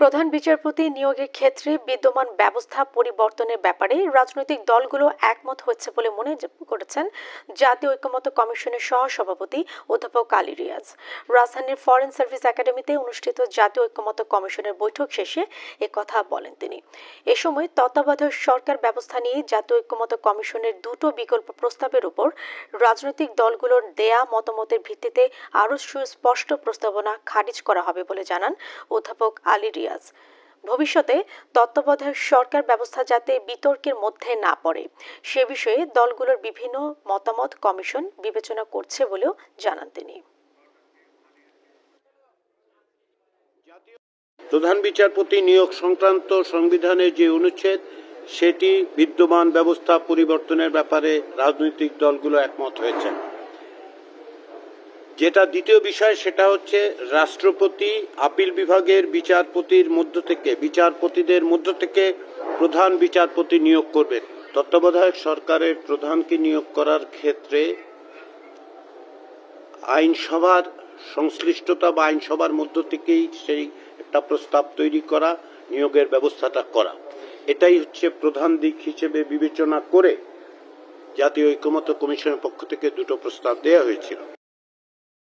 প্রধান বিচারপতি নিয়োগের ক্ষেত্রে বিদ্যমান ব্যবস্থা পরিবর্তনের ব্যাপারে রাজনৈতিক দলগুলো একমত হচ্ছে বলে মনে করেছেন জাতীয় ঐক্যমত কমিশনের সহসভাপতি অধ্যাপক আলী রিয়াজ। রাজধানীর ফরেন সার্ভিস একাডেমিতে অনুষ্ঠিত জাতীয় ঐক্যমত্য কমিশনের বৈঠক শেষে কথা বলেন তিনি। এ সময় তত্ত্বাবধায়ক সরকার ব্যবস্থা নিয়ে জাতীয় ঐক্যমত্য কমিশনের দুটো বিকল্প প্রস্তাবের উপর রাজনৈতিক দলগুলোর দেয়া মতামতের ভিত্তিতে আরও সুস্পষ্ট প্রস্তাবনা খারিজ করা হবে বলে জানান অধ্যাপক আলী রিয়াজ। ভবিষ্যতে তত্ত্বাবধায়ক সরকার ব্যবস্থা যাতে বিতর্কের মধ্যে না পড়ে, সে বিষয়ে দলগুলোর বিভিন্ন মতামত কমিশন বিবেচনা করছে বলেও জানান তিনি। প্রধান বিচারপতি নিয়োগ সংক্রান্ত সংবিধানের যে অনুচ্ছেদ, সেটি বিদ্যমান ব্যবস্থা পরিবর্তনের ব্যাপারে রাজনৈতিক দলগুলো একমত হয়েছে যেটা দ্বিতীয় বিষয় সেটা হচ্ছে রাষ্ট্রপতি আপিল বিভাগের বিচারপতির মধ্য থেকে, বিচারপতিদের মধ্য থেকে প্রধান বিচারপতি নিয়োগ করবেন। তত্ত্বাবধায়ক সরকারের প্রধানকে নিয়োগ করার ক্ষেত্রে আইনসভার সংশ্লিষ্টতা বা আইনসভার মধ্য থেকেই সেই একটা প্রস্তাব তৈরি করা, নিয়োগের ব্যবস্থাটা করা। এটাই হচ্ছে প্রধান দিক হিসেবে বিবেচনা করে জাতীয় ঐক্যমত্য কমিশনের পক্ষ থেকে দুটো প্রস্তাব দেওয়া হয়েছিল।